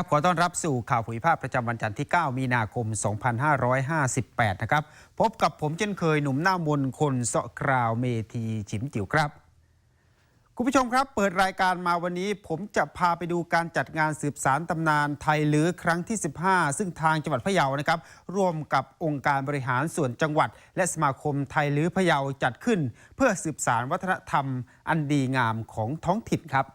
ครับขอต้อนรับสู่ข่าวผุยภาพประจำวันจันทร์ที่ 9 มีนาคม 2558 นะครับ พบกับผมเช่นเคยหนุ่มหน้ามนคนเสาะคราวเมทีฉิมจิ๋วครับ คุณผู้ชมครับ เปิดรายการมาวันนี้ ผมจะพาไปดูการจัดงานสืบสารตำนานไทยลือครั้งที่ 15 ซึ่งทางจังหวัดพะเยานะครับร่วมกับองค์การบริหารส่วนจังหวัด และสมาคมไทยลือพะเยาจัดขึ้น เพื่อสืบสารวัฒนธรรม อันดีงามของท้องถิ่นครับ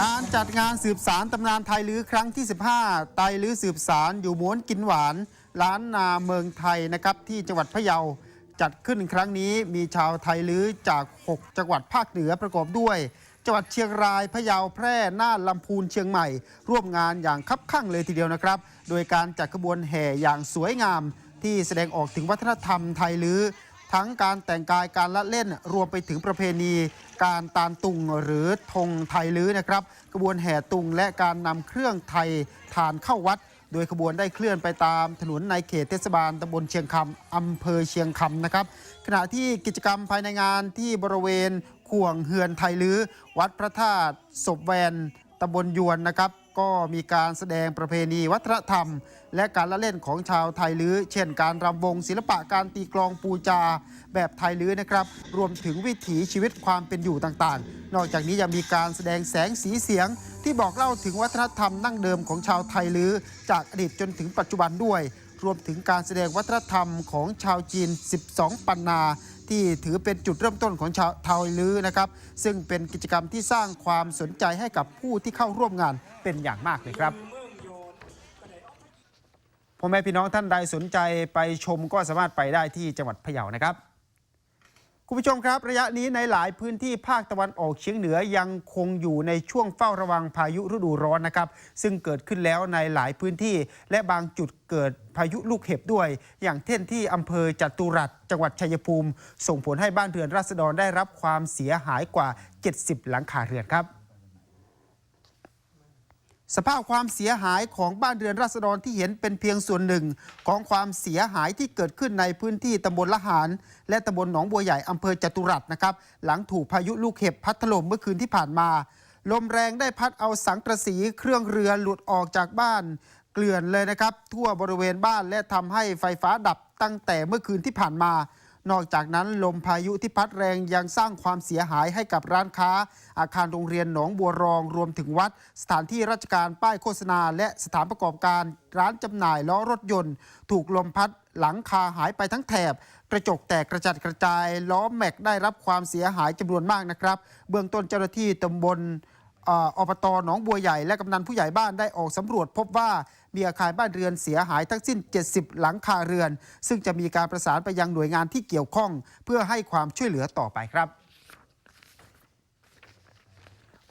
การจัดงานสืบสารตำนานไทยลือครั้งที่ 15 ไทยลือสืบสารอยู่ม้วนกินหวานล้านนาเมืองไทยนะครับที่จังหวัดพะเยาจัดขึ้นครั้งนี้มีชาวไทยลือจาก 6 จังหวัดภาคเหนือประกอบด้วย จังหวัดเชียงรายพะเยาแพร่น่านลำพูนเชียงใหม่ ร่วมงานอย่างคับคั่งเลยทีเดียวนะครับ โดยการจัดขบวนแห่อย่างสวยงาม ที่แสดงออกถึงวัฒนธรรมไทยลือ ทั้งการแต่งกายการละเล่นรวมไปถึงประเพณี การตานตุงหรือธงไทยลื้อนะครับกระบวนแห่ตุงและการนำเครื่องไทยทานเข้าวัด โดยขบวนได้เคลื่อนไปตามถนนในเขตเทศบาลตำบลเชียงคำอำเภอเชียงคำนะครับ ขณะที่กิจกรรมภายในงานที่บริเวณข่วงเฮือนไทยลื้อวัดพระธาตุศพแวนตำบลยวนนะครับ ก็มีการแสดงประเพณีวัฒนธรรม และการละเล่นของชาวไทยลื้อ เช่นการรำวงศิลปะการตีกลองปูจา แบบไทยลื้อนะครับ รวมถึงวิถีชีวิตความเป็นอยู่ต่างๆ นอกจากนี้ยังมีการแสดงแสงสีเสียง ที่บอกเล่าถึงวัฒนธรรมดั้งเดิมของชาวไทยลื้อ จากอดีตจนถึงปัจจุบันด้วย รวมถึงการแสดงวัฒนธรรมของชาวจีน 12 ปันนา ที่ถือเป็นจุดเริ่มต้นของชาวไทยลื้อนะครับ ซึ่งเป็นกิจกรรมที่สร้างความสนใจให้กับผู้ที่เข้าร่วมงานเป็นอย่างมากเลยครับพ่อแม่พี่น้องท่านใดสนใจไปชมก็สามารถไปได้ที่จังหวัดพะเยานะครับ คุณผู้ชมครับ ระยะนี้ในหลายพื้นที่ภาคตะวันออกเฉียงเหนือยังคงอยู่ในช่วงเฝ้าระวังพายุฤดูร้อนนะครับ ซึ่งเกิดขึ้นแล้วในหลายพื้นที่ และบางจุดเกิดพายุลูกเห็บด้วย อย่างเช่นที่อำเภอจตุรัสจังหวัดชัยภูมิ ส่งผลให้บ้านเรือนราษฎรได้รับความเสียหายกว่า 70 หลังคาเรือนครับ สภาพความเสียหายของบ้านเรือนราษฎรที่เห็นเป็นเพียงส่วนหนึ่ง ของความเสียหายที่เกิดขึ้นในพื้นที่ตำบลละหาร และตำบลหนองบัวใหญ่อำเภอจตุรัสนะครับ หลังถูกพายุลูกเห็บพัดถล่มเมื่อคืนที่ผ่านมา ลมแรงได้พัดเอาสังกระสีเครื่องเรือหลุดออกจากบ้าน เกลื่อนเลยนะครับ ทั่วบริเวณบ้านและทำให้ไฟฟ้าดับตั้งแต่เมื่อคืนที่ผ่านมา นอกจากนั้นลมพายุที่พัดแรงยังสร้างความเสียหายให้กับร้านค้า อาคารโรงเรียนหนองบัวรองรวมถึงวัด สถานที่ราชการป้ายโฆษณา และสถานประกอบการร้านจำหน่ายล้อรถยนต์ ถูกลมพัดหลังคาหายไปทั้งแถบ กระจกแตกกระจัดกระจาย ล้อแม็กได้รับความเสียหายจำนวนมากนะครับ เบื้องต้นเจ้าหน้าที่ตำบล อบตหนองบัวใหญ่และกำนันผู้ใหญ่บ้านได้ออกสำรวจพบว่ามีอาคารบ้านเรือนเสียหายทั้งสิ้น 70 หลังคาเรือน ซึ่งจะมีการประสานไปยังหน่วยงานที่เกี่ยวข้อง เพื่อให้ความช่วยเหลือต่อไปครับ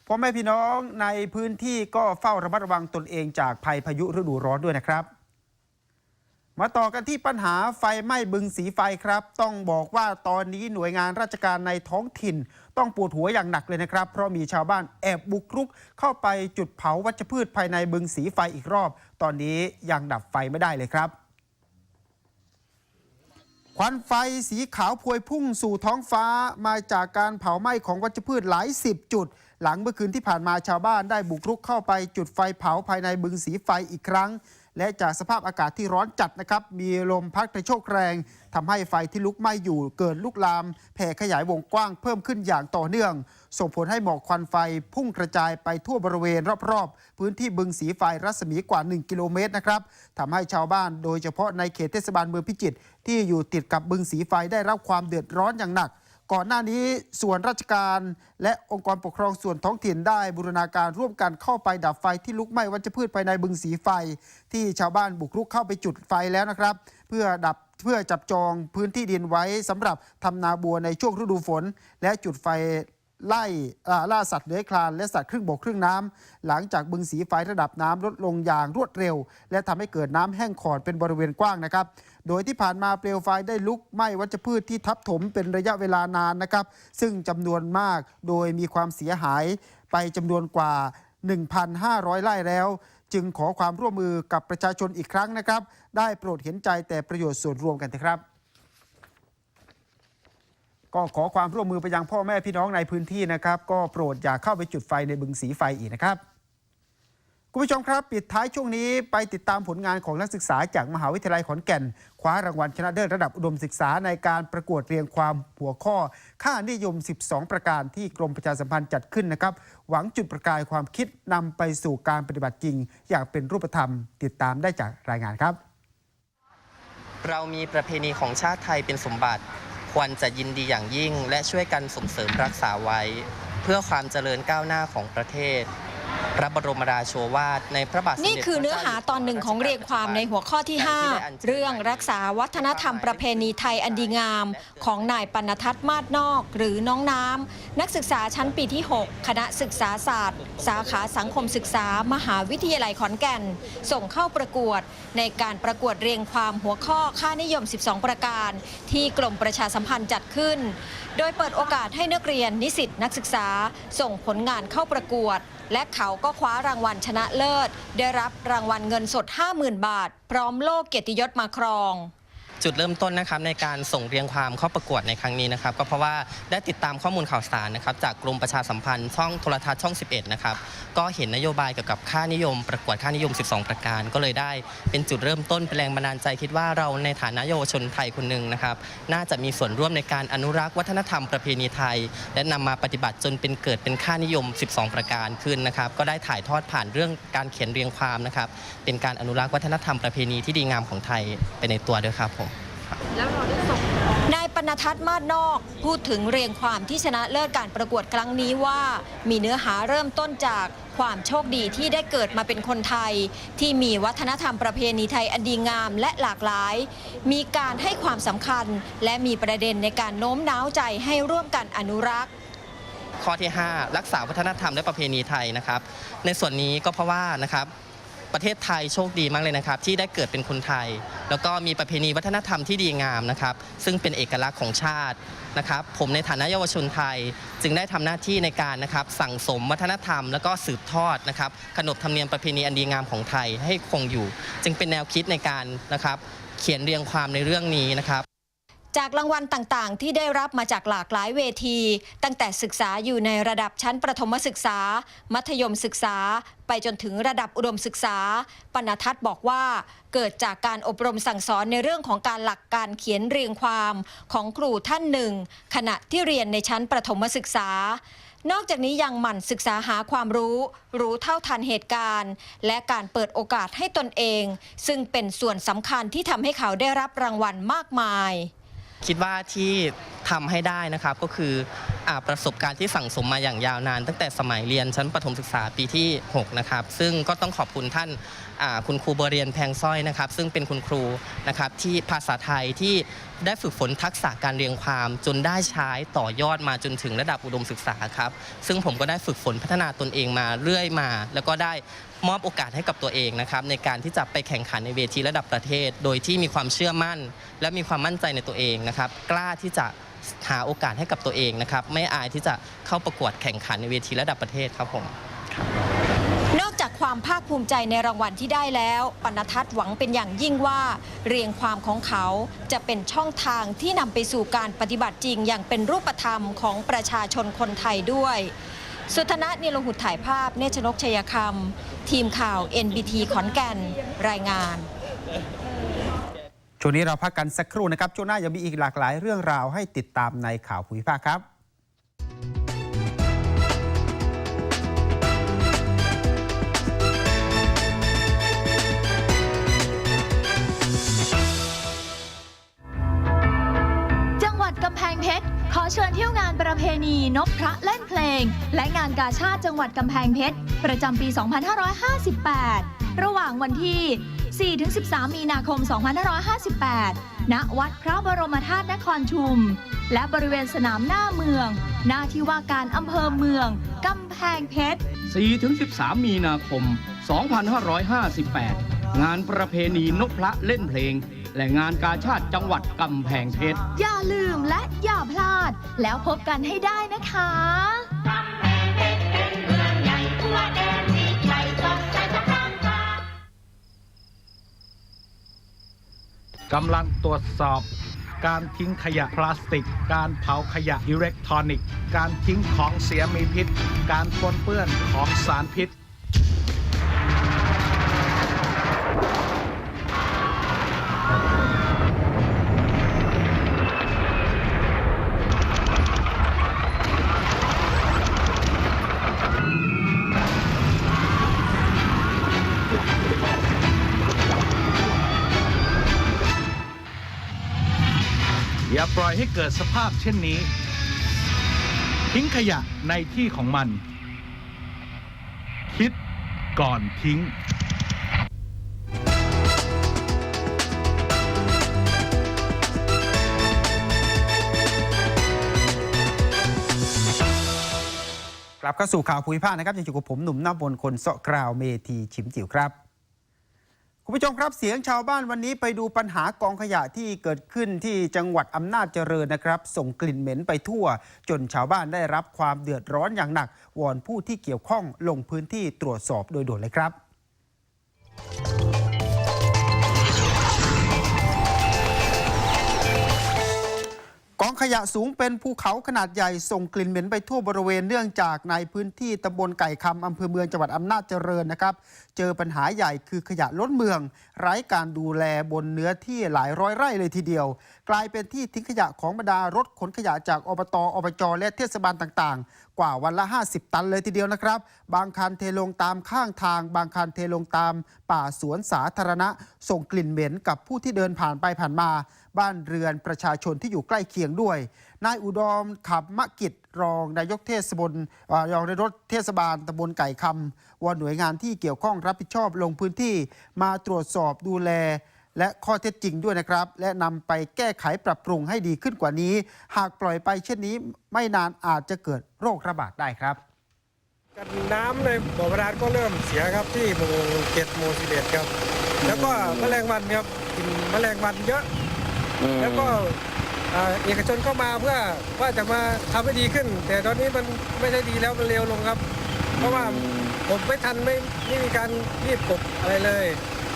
พ่อแม่พี่น้องในพื้นที่ก็เฝ้าระมัดระวังตนเองจากภัยพายุฤดูร้อนด้วยนะครับ มาต่อกันที่ปัญหาไฟไหม้บึงสีไฟครับ ต้องบอกว่าตอนนี้หน่วยงานราชการในท้องถิ่น ต้องปวดหัวอย่างหนักเลยนะครับ เพราะมีชาวบ้านแอบบุกรุก เข้าไปจุดเผาวัชพืชภายในบึงสีไฟอีกรอบ ตอนนี้ยังดับไฟไม่ได้เลยครับควันไฟสีขาวพวยพุ่งสู่ท้องฟ้ามาจากการเผาไหม้ของวัชพืชหลายสิบจุด หลังเมื่อคืนที่ผ่านมาชาวบ้านได้บุกรุกเข้าไปจุดไฟเผาภายในบึงสีไฟอีกครั้ง และจากสภาพอากาศที่ร้อนจัดนะครับ มีลมพัดกระโชกแรงทำให้ไฟที่ลุกไหม้อยู่เกิดลุกลาม แผ่ขยายวงกว้างเพิ่มขึ้นอย่างต่อเนื่อง ส่งผลให้หมอกควันไฟพุ่งกระจายไปทั่วบริเวณรอบๆ พื้นที่บึงสีไฟรัศมีกว่า 1 กิโลเมตรนะครับทำให้ชาวบ้านโดยเฉพาะในเขตเทศบาลเมืองพิจิตรที่อยู่ติดกับบึงสีไฟได้รับความเดือดร้อนอย่างหนัก ก่อนหน้านี้ส่วนราชการและองค์กรปกครองส่วนท้องถิ่นได้บูรณาการร่วมกันเข้าไปดับไฟที่ลุกไหม้วัชพืชภายในบึงสีไฟ ที่ชาวบ้านบุกรุกเข้าไปจุดไฟแล้วนะครับ เพื่อดับเพื่อจับจองพื้นที่ดินไว้สำหรับทำนาบัวในช่วงฤดูฝน และจุดไฟ ไล่ล่าสัตว์เลื้อยคลานและสัตว์ครึ่งบกครึ่งน้ำหลังจากบึงสีไฟระดับน้ำลดลงอย่างรวดเร็ว และทำให้เกิดน้ำแห้งขอดเป็นบริเวณกว้างนะครับ โดยที่ผ่านมาเปลวไฟได้ลุกไหม้วัชพืชที่ทับถมเป็นระยะเวลานานนะครับ ซึ่งจำนวนมากโดยมีความเสียหายไปจำนวนกว่า 1,500 ไร่แล้ว จึงขอความร่วมมือกับประชาชนอีกครั้งนะครับ ได้โปรดเห็นใจแต่ประโยชน์ส่วนรวมกันเถอะครับ ก็ขอความร่วมมือไปยังพ่อแม่พี่น้องในพื้นที่นะครับ ก็โปรดอย่าเข้าไปจุดไฟในบึงสีไฟอีกนะครับคุณผู้ชมครับ ปิดท้ายช่วงนี้ไปติดตามผลงานของนักศึกษาจากมหาวิทยาลัยขอนแก่น คว้ารางวัลชนะเลิศระดับอุดมศึกษาในการประกวดเรียงความหัวข้อ ค่านิยม 12 ประการที่กรมประชาสัมพันธ์จัดขึ้นนะครับ หวังจุดประกายความคิดนำไปสู่การปฏิบัติจริง อย่างเป็นรูปธรรม ติดตามได้จากรายงานครับ เรามีประเพณีของชาติไทยเป็นสมบัติ ควรจะยินดีอย่างยิ่งและช่วยกันส่งเสริมรักษาไว้ เพื่อความเจริญก้าวหน้าของประเทศ พระบรมราโชวาทในพระบาทสมเด็จนี่คือเนื้อหาตอนหนึ่งของเรียงความในหัวข้อที่ 5 เรื่องรักษาวัฒนธรรมประเพณีไทยอันดีงาม ของนายปณทัศน์มาศนอก หรือน้องน้ำ นักศึกษาชั้นปีที่ 6 คณะศึกษาศาสตร์ สาขาสังคมศึกษา มหาวิทยาลัยขอนแก่น ส่งเข้าประกวด ในการประกวดเรียงความหัวข้อค่านิยม 12 ประการ ที่กรมประชาสัมพันธ์จัดขึ้น โดยเปิดโอกาสให้นักเรียนนิสิตนักศึกษา ส่งผลงานเข้าประกวด และเขาก็คว้ารางวัลชนะเลิศ ได้รับรางวัลเงินสด 50,000 บาท พร้อมโล่เกียรติยศมาครอง จุดเริ่มต้นนะครับในการส่งเรียงความเข้าประกวดในครั้งนี้นะครับก็เพราะว่าได้ติดตามข้อมูลข่าวสารนะครับจากกรมประชาสัมพันธ์ช่องโทรทัศน์ช่อง 11 นะครับก็เห็นนโยบายเกี่ยวกับค่านิยม ประกวดค่านิยม 12 ประการ ก็เลยได้เป็นจุดเริ่มต้นเป็นแรงบันดาลใจคิดว่าเราในฐานะเยาวชนไทยคนหนึ่งนะครับน่าจะมีส่วนร่วมในการอนุรักษ์วัฒนธรรมประเพณีไทย และนำมาปฏิบัติจนเป็นเกิดเป็นค่านิยม 12 ประการขึ้นนะครับก็ได้ถ่ายทอดผ่านเรื่องการเขียนเรียงความนะครับเป็นการอนุรักษ์วัฒนธรรมประเพณีที่ดีงามของไทยไปในตัวด้วยครับผม นายปณทัศน์มาศนอก พูดถึงเรียงความที่ชนะเลิศการประกวดครั้งนี้ว่า มีเนื้อหาเริ่มต้นจากความโชคดีที่ได้เกิดมาเป็นคนไทย ที่มีวัฒนธรรมประเพณีไทยอันดีงามและหลากหลาย มีการให้ความสำคัญ และมีประเด็นในการโน้มน้าวใจให้ร่วมกันอนุรักษ์ข้อที่ 5 รักษาวัฒนธรรมและประเพณีไทยนะครับ ในส่วนนี้ก็เพราะว่านะครับ ประเทศไทยโชคดีมากเลยนะครับ ที่ได้เกิดเป็นคนไทย แล้วก็มีประเพณีวัฒนธรรมที่ดีงามนะครับ ซึ่งเป็นเอกลักษณ์ของชาตินะครับ ผมในฐานะเยาวชนไทย จึงได้ทำหน้าที่ในการนะครับสั่งสมวัฒนธรรม แล้วก็สืบทอดนะครับขนบธรรมเนียมประเพณีอันดีงามของไทยให้คงอยู่ จึงเป็นแนวคิดในการนะครับ เขียนเรียงความในเรื่องนี้นะครับ จากรางวัลต่างๆ ที่ได้รับมาจากหลากหลายเวที ตั้งแต่ศึกษาอยู่ในระดับชั้นประถมศึกษา มัธยมศึกษา ไปจนถึงระดับอุดมศึกษา ปณทัศน์บอกว่า เกิดจากการอบรมสั่งสอนในเรื่องของการหลักการเขียนเรียงความของครูท่านหนึ่ง ขณะที่เรียนในชั้นประถมศึกษานอกจากนี้ยังหมั่นศึกษาหาความรู้ รู้เท่าทันเหตุการณ์ และการเปิดโอกาสให้ตนเอง ซึ่งเป็นส่วนสำคัญที่ทำให้เขาได้รับรางวัลมากมาย คิดว่าที่ทำให้ได้นะครับก็คืออาประสบการณ์ที่สั่งสมมาอย่างยาวนาน ตั้งแต่สมัยเรียนชั้นประถมศึกษาปีที่ 6 นะครับ ซึ่งก็ต้องขอบคุณท่านอ่าคุณครูบรเรียนแพงสร้อยนะครับ ซึ่งเป็นคุณครูนะครับที่ภาษาไทยที่ได้ฝึกฝนทักษะการเรียงความจนได้ใช้ต่อยอดมาจนถึงระดับอุดมศึกษาครับ ซึ่งผมก็ได้ฝึกฝนพัฒนาตนเองมาเรื่อยมา แล้วก็ได้ มอบโอกาสให้กับตัวเองนะครับในการที่จะไปแข่งขันในเวทีระดับประเทศ โดยที่มีความเชื่อมั่น และมีความมั่นใจในตัวเองนะครับ กล้าที่จะหาโอกาสให้กับตัวเองนะครับ ไม่อายที่จะเข้าประกวดแข่งขันในเวทีระดับประเทศครับผมนอกจากความภาคภูมิใจในรางวัลที่ได้แล้ว ปณทัศน์หวังเป็นอย่างยิ่งว่า เรียงความของเขาจะเป็นช่องทางที่นำไปสู่การปฏิบัติจริงอย่างเป็นรูปธรรมของประชาชนคนไทยด้วย สุธนะนิลหุดถ่ายภาพ เนชนกชัยคำทีมข่าว NBT ขอนแก่น รายงาน ช่วงนี้เราพักกันสักครู่นะครับ ช่วงหน้ายังมีอีกหลากหลายเรื่องราวให้ติดตามในข่าวภูมิภาคครับ เชรขอเชิญเที่ยวงานประเพณีนพพระเล่นเพลง และงานกาชาติจังหวัดกำแพงเพชร ประจำปี 2558 ระหว่างวันที่ 4-13 มีนาคม 2558 ณ วัดพระบรมธาตุนครชุม และบริเวณสนามหน้าเมือง หน้าที่ว่าการอำเภอเมืองกำแพงเพชร 4-13 มีนาคม 2558 งานประเพณีนกพระเล่นเพลง และงานกาชาติจังหวัดกำแพงเพชร อย่าลืมและอย่าพลาด แล้วพบกันให้ได้นะคะกำลังตรวจสอบ การทิ้งขยะพลาสติก การเผาขยะอิเล็กทรอนิกส์ การทิ้งของเสียมีพิษ การปนเปื้อนของสารพิษ เกิดสภาพเช่นนี้ ทิ้งขยะในที่ของมัน คิดก่อนทิ้งกลับเข้าสู่ข่าวภูมิภาคนะครับยังอยู่กับผมหนุ่มหน้าบนคนเสาะกราวเมทีชิมจิ๋วครับ คุณผู้ชมครับเสียงชาวบ้านวันนี้ไปดูปัญหากองขยะที่เกิดขึ้นที่จังหวัดอำนาจเจริญนะครับ ส่งกลิ่นเหม็นไปทั่ว จนชาวบ้านได้รับความเดือดร้อนอย่างหนัก วอนผู้ที่เกี่ยวข้องลงพื้นที่ตรวจสอบโดยด่วนเลยครับ กองขยะสูงเป็นภูเขาขนาดใหญ่ส่งกลิ่นเหม็นไปทั่วบริเวณเนื่องจากในพื้นที่ตำบลไก่คำอำเภอเมืองจังหวัดอำนาจเจริญนะครับ เจอปัญหาใหญ่คือขยะล้นเมือง ไร้การดูแลบนเนื้อที่หลายร้อยไร่เลยทีเดียว กลายเป็นที่ทิ้งขยะของบรรดารถขนขยะจากอบตอบจและเทศบาลต่างๆ กว่าวันละ 50 ตันเลยทีเดียวนะครับ บางคันเทลงตามข้างทาง บางคันเทลงตามป่าสวนสาธารณะ ส่งกลิ่นเหม็นกับผู้ที่เดินผ่านไปผ่านมา บ้านเรือนประชาชนที่อยู่ใกล้เคียงด้วย นายอุดมขับมะกิจรองนายกเทศบาลเอ่อรองนายกเทศบาลตำบลไก่คำวอนหน่วยงานที่เกี่ยวข้องรับผิดชอบลงพื้นที่มาตรวจสอบดูแล และข้อเท็จจริงด้วยนะครับ และนำไปแก้ไขปรับปรุงให้ดีขึ้นกว่านี้ หากปล่อยไปเช่นนี้ไม่นานอาจจะเกิดโรคระบาดได้ครับกันน้ำในบ่อบาดาลก็เริ่มเสียครับที่หมู่เจ็ดหมู่สิบเอ็ดครับ แล้วก็แมลงวันครับกินแมลงวันเยอะ แล้วก็เอกชนเข้ามาเพื่อว่าจะมาทำให้ดีขึ้น แต่ตอนนี้มันไม่ได้ดีแล้วมันเร็วลงครับ เพราะว่าผมไม่ทันไม่ไม่มีการรีบกบอะไรเลย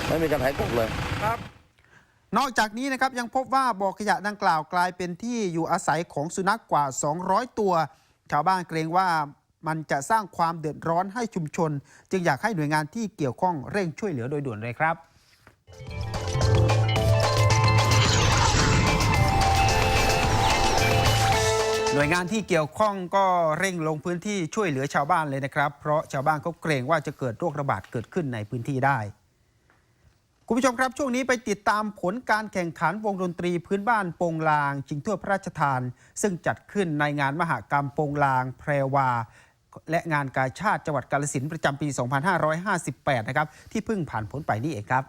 ไม่มีการหายกบเลย ครับ นอกจากนี้นะครับยังพบว่าบ่อขยะดังกล่าวกลายเป็นที่อยู่อาศัยของสุนัขกว่า 200 ตัว ชาวบ้านเกรงว่ามันจะสร้างความเดือดร้อนให้ชุมชน จึงอยากให้หน่วยงานที่เกี่ยวข้องเร่งช่วยเหลือโดยด่วนเลยครับ หน่วยงานที่เกี่ยวข้องก็เร่งลงพื้นที่ช่วยเหลือชาวบ้านเลยนะครับ เพราะชาวบ้านเขาเกรงว่าจะเกิดโรคระบาดเกิดขึ้นในพื้นที่ได้ คุณผู้ชมครับ ช่วงนี้ไปติดตามผลการแข่งขันวงดนตรีพื้นบ้านโปงลางชิงถ้วยพระราชทาน ซึ่งจัดขึ้นในงานมหกรรมโปงลาง แพรวา และงานกาชาติจังหวัดกาฬสินประจำปี 2558 นะครับ ที่เพิ่งผ่านพ้นไปนี่เองครับ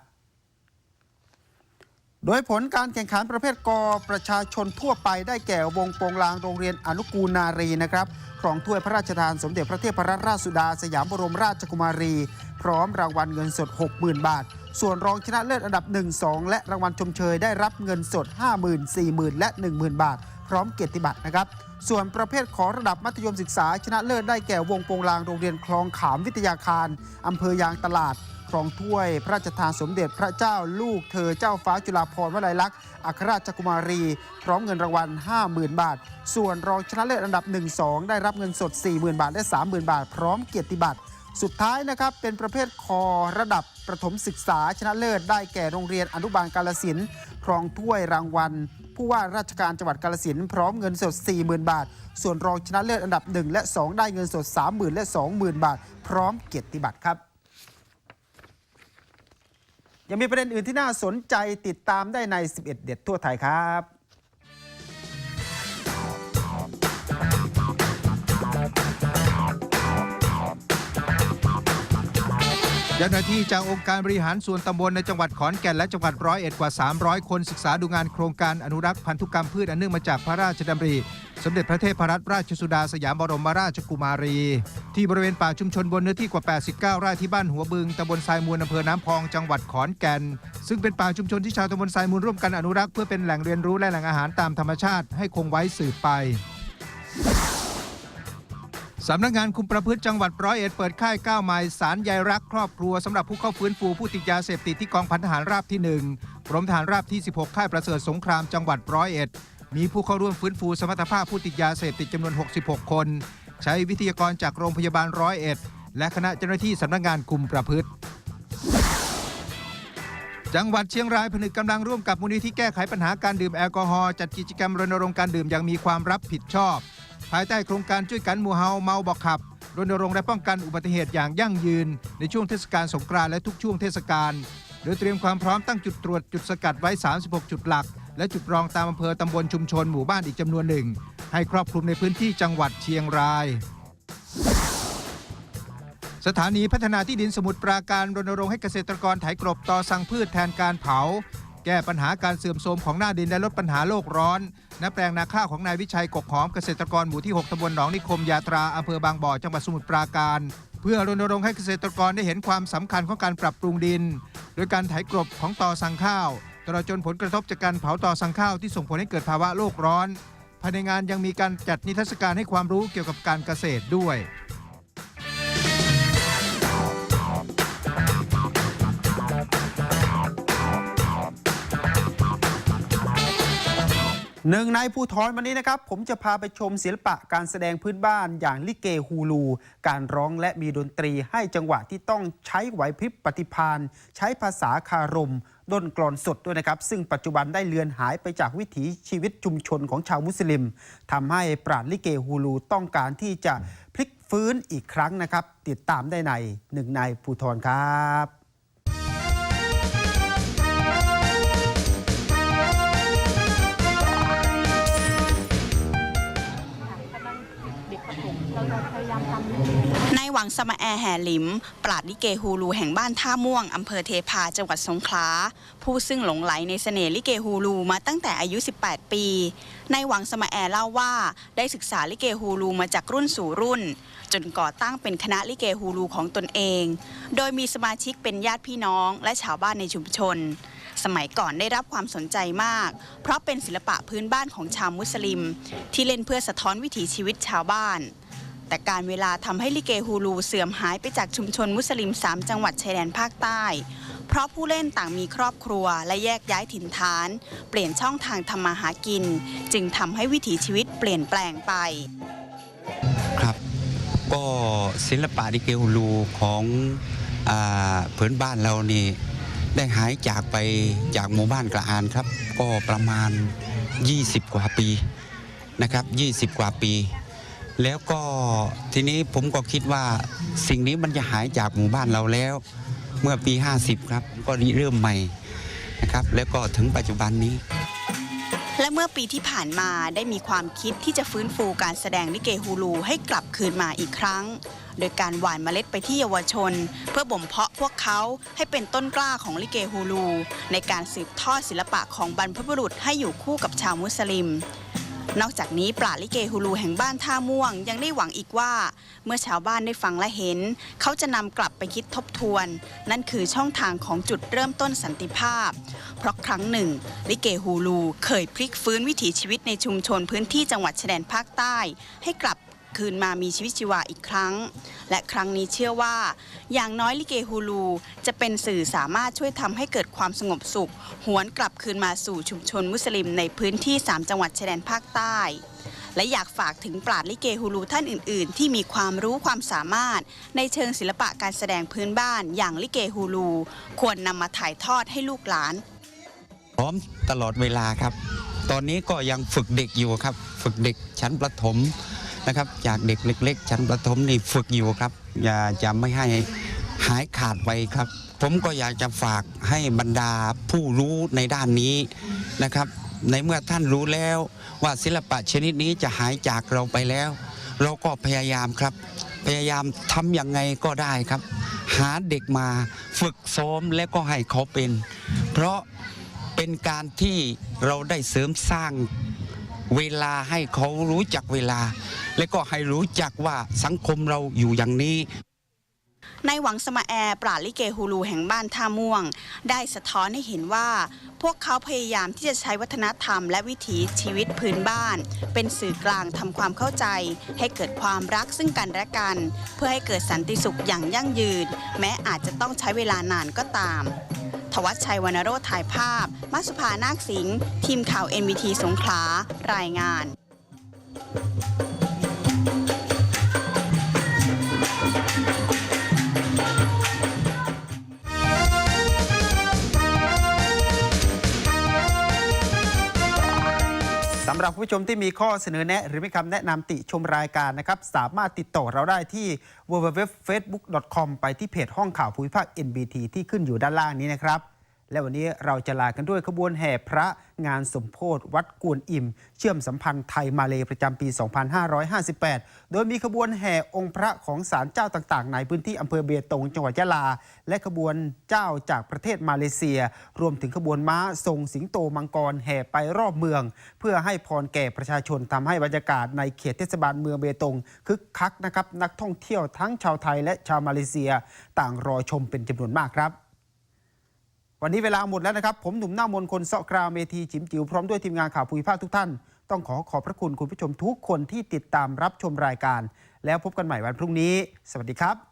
โดยผลการแข่งขันประเภทกอประชาชนทั่วไปได้แก่วงโปงลางโรงเรียนอนุกูลนารีนะครับครองถ้วยพระราชทานสมเด็จพระเทพรัตนราชสุดา สยามบรมราชกุมารี พร้อมรางวัลเงินสด 60,000 บาท ส่วนรองชนะเลิศอันดับ 1 2 และรางวัลชมเชยได้รับเงินสด 50,000 40,000 และ 10,000 บาท พร้อมเกียรติบัตรนะครับ ส่วนประเภทของระดับมัธยมศึกษา ชนะเลิศได้แก่วงโปงลางโรงเรียนคลองขามวิทยาคารอำเภอยางตลาดครองถ้วยพระราชทานสมเด็จพระเจ้าลูกเธอเจ้าฟ้าจุฬาภรณ์วลัยลักษณ์อัครราชกุมารี พร้อมเงินรางวัล 50,000 บาทส่วนรองชนะเลิศอันดับ 1-2 ได้รับเงินสด 40,000 บาท และ 30,000 บาท พร้อมเกียรติบัตร สุดท้ายนะครับเป็นประเภทคอระดับประถมศึกษาชนะเลิศ ได้แก่โรงเรียนอนุบาลกาลสินครองถ้วยรางวัล ผู้ว่าราชการจังหวัดกาลสินพร้อมเงินสด 40,000 บาท ส่วนรองชนะเลิศอันดับ 1 และ 2 ได้เงินสด 30,000 และ 20,000 บาท พร้อมเกียรติบัตรครับ ยังมีประเด็นอื่นที่น่าสนใจติดตามได้ใน 11 เด็ดทั่วไทยครับ เจ้าหน้าที่จากองค์การบริหารส่วนตำบลในจังหวัดขอนแก่นและจังหวัดร้อยเอ็ดกว่า 300 คนศึกษาดูงานโครงการอนุรักษ์พันธุกรรมพืชอันเนื่องมาจากพระราชดำริ สมเด็จพระเทพรัตนราชสุดาสยามบรมราชกุมารี ที่บริเวณป่าชุมชนบนเนื้อที่กว่า 89 ไร่ที่บ้านหัวบึงตำบลทรายมูลอำเภอน้ำพองจังหวัดขอนแก่น ซึ่งเป็นป่าชุมชนที่ชาวตำบลทรายมูลร่วมกันอนุรักษ์เพื่อเป็นแหล่งเรียนรู้และแหล่งอาหารตามธรรมชาติให้คงไว้สืบไป สำนักงานคุมประพฤติจังหวัดร้อยเอ็ดเปิดค่าย9ไมล์สารใยรักครอบครัวสำหรับผู้เข้าฟื้นฟูผู้ติดยาเสพติดที่กองพันทหารราบที่1กรมฐานราบที่ 16 ค่ายประเสริฐสงครามจังหวัดร้อยเอ็ดมีผู้เข้าร่วมฟื้นฟูสมรรถภาพผู้ติดยาเสพติดจำนวน 66 คน ใช้วิทยากรจากโรงพยาบาลร้อยเอ็ดและคณะเจ้าหน้าที่สำนักงานคุมประพฤติจังหวัดเชียงรายผนึกกำลังร่วมกับมูลนิธิแก้ไขปัญหาการดื่มแอลกอฮอล์จัดกิจกรรมรณรงค์การดื่มอย่างมีความรับผิดชอบ ภายใต้โครงการช่วยกันหมู่เฮาเมาบอกขับรณรงค์และป้องกันอุบัติเหตุอย่างยั่งยืน ในช่วงเทศกาลสงกรานต์และทุกช่วงเทศกาลโดยเตรียมความพร้อมตั้งจุดตรวจจุดสกัดไว้ 36 จุดหลัก และจุดรองตามอำเภอตำบลชุมชนหมู่บ้านอีกจำนวนหนึ่ง ให้ครอบคลุมในพื้นที่จังหวัดเชียงราย สถานีพัฒนาที่ดินสมุทรปราการรณรงค์ให้เกษตรกรไถกรบต่อสั่งพืชแทนการเผา แก้ปัญหาการเสื่อมโทรมของหน้าดินและลดปัญหาโลกร้อนณแปลงนาข้าวของนายวิชัยกกหอมเกษตรกรหมู่ที่ 6ตำบลหนองนิคมยาตราอำเภอบางบ่อจังหวัดสมุทรปราการ เพื่อรณรงค์ให้เกษตรกรได้เห็นความสำคัญของการปรับปรุงดิน โดยการไถกรบของต่อสังข้าวตลอดจนผลกระทบจากการเผาต่อสังข้าวที่ส่งผลให้เกิดภาวะโลกร้อนภายในงานยังมีการจัดนิทรรศการให้ความรู้เกี่ยวกับการเกษตรด้วย หนึ่งในภูทรวันนี้นะครับ ผมจะพาไปชมศิลปะการแสดงพื้นบ้านอย่างลิเกฮูลู การร้องและมีดนตรีให้จังหวะที่ต้องใช้ไหวพริบปฏิพานใช้ภาษาคารมด้นกลอนสดด้วยนะครับ ซึ่งปัจจุบันได้เลือนหายไปจากวิถีชีวิตชุมชนของชาวมุสลิมทำให้ปราดลิเกฮูลูต้องการที่จะพลิกฟื้นอีกครั้งนะครับ ติดตามได้ในหนึ่งในภูทรครับ ในหวังสมะแอแห่หลิม ปราดลิเกฮูลูแห่งบ้านท่าม่วง อำเภอเทพาจังหวัดสงขลา ผู้ซึ่งหลงไหลในเสน่ห์ลิเกฮูลูมาตั้งแต่อายุ 18 ปีในหวังสมะแอเล่าว่า ได้ศึกษาลิเกฮูลูมาจากรุ่นสู่รุ่น จนก่อตั้งเป็นคณะลิเกฮูลูของตนเอง โดยมีสมาชิกเป็นญาติพี่น้องและชาวบ้านในชุมชน สมัยก่อนได้รับความสนใจมาก เพราะเป็นศิลปะพื้นบ้านของชาวมุสลิม ที่เล่นเพื่อสะท้อนวิถีชีวิตชาวบ้าน แต่การเวลาทำให้ลิเกฮูลูเสื่อมหายไปจากชุมชนมุสลิม 3 จังหวัดชายแดนภาคใต้ เพราะผู้เล่นต่างมีครอบครัวและแยกย้ายถิ่นฐาน เปลี่ยนช่องทางทำมาหากิน จึงทำให้วิถีชีวิตเปลี่ยนแปลงไป ครับ ก็ศิลปะดิเกฮูลูของอาพื้นบ้านเรานี่ ได้หายจากไปจากหมู่บ้านกระอานครับ ก็ประมาณ 20 กว่าปีนะครับ20 กว่าปี แล้วก็ทีนี้ผมก็คิดว่าสิ่งนี้มันจะหายจากหมู่บ้านเราแล้ว เมื่อปี 50 ครับ ก็เริ่มใหม่นะครับ แล้วก็ถึงปัจจุบันนี้ และเมื่อปีที่ผ่านมาได้มีความคิดที่จะฟื้นฟูการแสดงลิเกฮูลูให้กลับคืนมาอีกครั้ง โดยการหว่านเมล็ดไปที่เยาวชน เพื่อบ่มเพาะพวกเขาให้เป็นต้นกล้าของลิเกฮูลู ในการสืบทอดศิลปะของบรรพบุรุษให้อยู่คู่กับชาวมุสลิม นอกจากนี้ปราลิเกฮูลูแห่งบ้านท่าม่วง ยังได้หวังอีกว่า เมื่อชาวบ้านได้ฟังและเห็น เขาจะนำกลับไปคิดทบทวน นั่นคือช่องทางของจุดเริ่มต้นสันติภาพ เพราะครั้งหนึ่ง ลิเกฮูลูเคยพลิกฟื้นวิถีชีวิตในชุมชนพื้นที่จังหวัดชายแดนภาคใต้ ให้กลับ คืนมามีชีวิตชีวาอีกครั้ง และครั้งนี้เชื่อว่า อย่างน้อยลิเกฮูลูจะเป็นสื่อสามารถช่วยทำให้เกิดความสงบสุข หวนกลับคืนมาสู่ชุมชนมุสลิมในพื้นที่ 3 จังหวัดชายแดนภาคใต้ และอยากฝากถึงปราดลิเกฮูลูท่านอื่น ๆ ที่มีความรู้ความสามารถ ในเชิงศิลปะการแสดงพื้นบ้านอย่างลิเกฮูลู ควรนำมาถ่ายทอดให้ลูกหลานพร้อมตลอดเวลาครับ ตอนนี้ก็ยังฝึกเด็กอยู่ครับ ฝึกเด็กชั้นประถม นะครับ จากเด็กเล็ก ๆ ชั้นประถมนี่ฝึกอยู่ครับอย่าจะไม่ให้หายขาดไปครับ ผมก็อยากจะฝากให้บรรดาผู้รู้ในด้านนี้นะครับ ในเมื่อท่านรู้แล้วว่าศิลปะชนิดนี้จะหายจากเราไปแล้ว เราก็พยายามครับ พยายามทำยังไงก็ได้ครับ หาเด็กมาฝึกซ้อมและก็ให้เขาเป็น เพราะเป็นการที่เราได้เสริมสร้าง เวลาให้เขารู้จักเวลา และก็ให้รู้จักว่าสังคมเราอยู่อย่างนี้ในหวังสมาแอร์ปราลิเกฮูลูแห่งบ้านท่าม่วง ได้สะท้อนให้เห็นว่า พวกเขาพยายามที่จะใช้วัฒนธรรมและวิถีชีวิตพื้นบ้าน เป็นสื่อกลางทำความเข้าใจ ให้เกิดความรักซึ่งกันและกัน เพื่อให้เกิดสันติสุขอย่างยั่งยืน แม้อาจจะต้องใช้เวลานานก็ตาม ทวัชชัยวรรณโรธถ่ายภาพ มัสุภานาคสิงห์ทีมข่าว NBT สงขลา รายงาน สำหรับผู้ชมที่มีข้อเสนอแนะ หรือมีคำแนะนำติชมรายการนะครับ สามารถติดต่อเราได้ที่ www.facebook.com ไปที่เพจห้องข่าวภูมิภาค NBT ที่ขึ้นอยู่ด้านล่างนี้นะครับ และวันนี้เราจะลากันด้วยขบวนแห่พระงานสมโพธิวัดกวนอิม เชื่อมสัมพันธ์ไทยมาเลประจำปี 2558 โดยมีขบวนแห่องค์พระของศาลเจ้าต่าง ๆ ในพื้นที่อำเภอเบตงจังหวัดยะลา และขบวนเจ้าจากประเทศมาเลเซีย รวมถึงขบวนม้าทรงสิงโตมังกรแห่ไปรอบเมือง เพื่อให้พรแก่ประชาชนทำให้บรรยากาศในเขตเทศบาลเมืองเบตงคึกคักนะครับนักท่องเที่ยวทั้งชาวไทยและชาวมาเลเซีย ต่างรอชมเป็นจำนวนมากครับ วันนี้เวลาหมดแล้วนะครับ ผมหนุ่มหน้ามนคนเสาะกราวเมทีจิมจิ๋วพร้อมด้วยทีมงานข่าวภูมิภาคทุกท่าน ต้องขอขอบพระคุณคุณผู้ชมทุกคนที่ติดตามรับชมรายการ แล้วพบกันใหม่วันพรุ่งนี้ สวัสดีครับ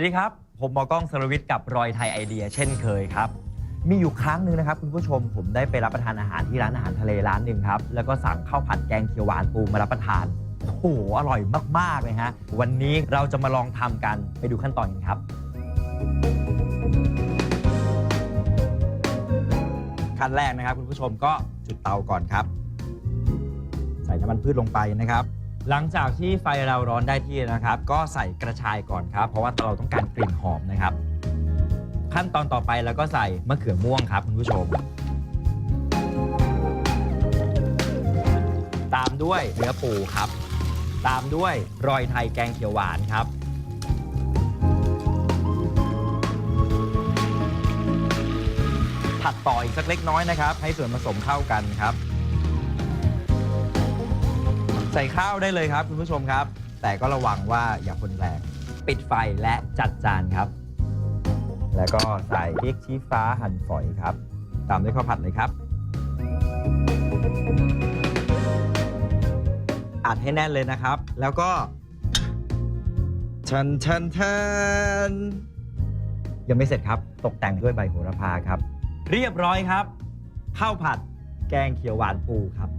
วัสดีครับ ผมหมอกล้องสรวิทย์กับรอยไทยไอเดีย เช่นเคยครับ มีอยู่ครั้งหนึ่งนะครับคุณผู้ชมผมได้ไปรับประทานอาหารที่ร้านอาหารทะเลร้านหนึ่งครับแล้วก็สั่งข้าวผัดแกงเขียวหวานปูมารับประทานโอ้โหอร่อยมากๆเลยฮะวันนี้เราจะมาลองทำกันไปดูขั้นตอนกันครับ ขั้นแรกนะครับคุณผู้ชมก็จุดเตาก่อนครับ ใส่น้ำมันพืชลงไปนะครับ หลังจากที่ไฟเราร้อนได้ที่นะครับ ก็ใส่กระชายก่อนครับ เพราะว่าเราต้องการกลิ่นหอมนะครับ ขั้นตอนต่อไปแล้วก็ใส่มะเขือม่วงครับคุณผู้ชม ตามด้วยเนื้อปูครับ ตามด้วยรอยไทยแกงเขียวหวานครับ ผัดต่ออีกสักเล็กน้อยนะครับ ให้ส่วนผสมเข้ากันครับ ใส่ข้าวได้เลยครับคุณผู้ชมครับ แต่ก็ระวังว่าอย่าคนแรง ปิดไฟและจัดจานครับ แล้วก็ใส่พริกชี้ฟ้าหั่นฝอยครับ ตามด้วยข้าวผัดเลยครับ อัดให้แน่นเลยนะครับ แล้วก็ชันชันชันยังไม่เสร็จครับ ตกแต่งด้วยใบโหระพาครับ เรียบร้อยครับข้าวผัดแกงเขียวหวานปูครับ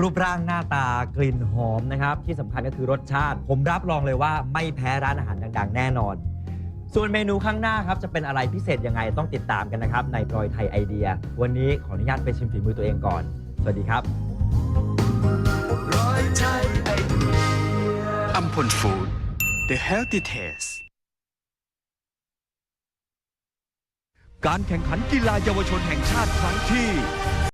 รูปร่างหน้าตากลิ่นหอมนะครับ ที่สำคัญก็คือรสชาติ ผมรับรองเลยว่าไม่แพ้ร้านอาหารดังๆ แน่นอน ส่วนเมนูข้างหน้าครับ จะเป็นอะไรพิเศษยังไงต้องติดตามกันนะครับ ในปลอยไทยไอเดีย วันนี้ขออนุญาตไปชิมฝีมือตัวเองก่อน สวัสดีครับ อัมพลฟู้ด The Healthy Taste การแข่งขันกีฬาเยาวชนแห่งชาติครั้งที่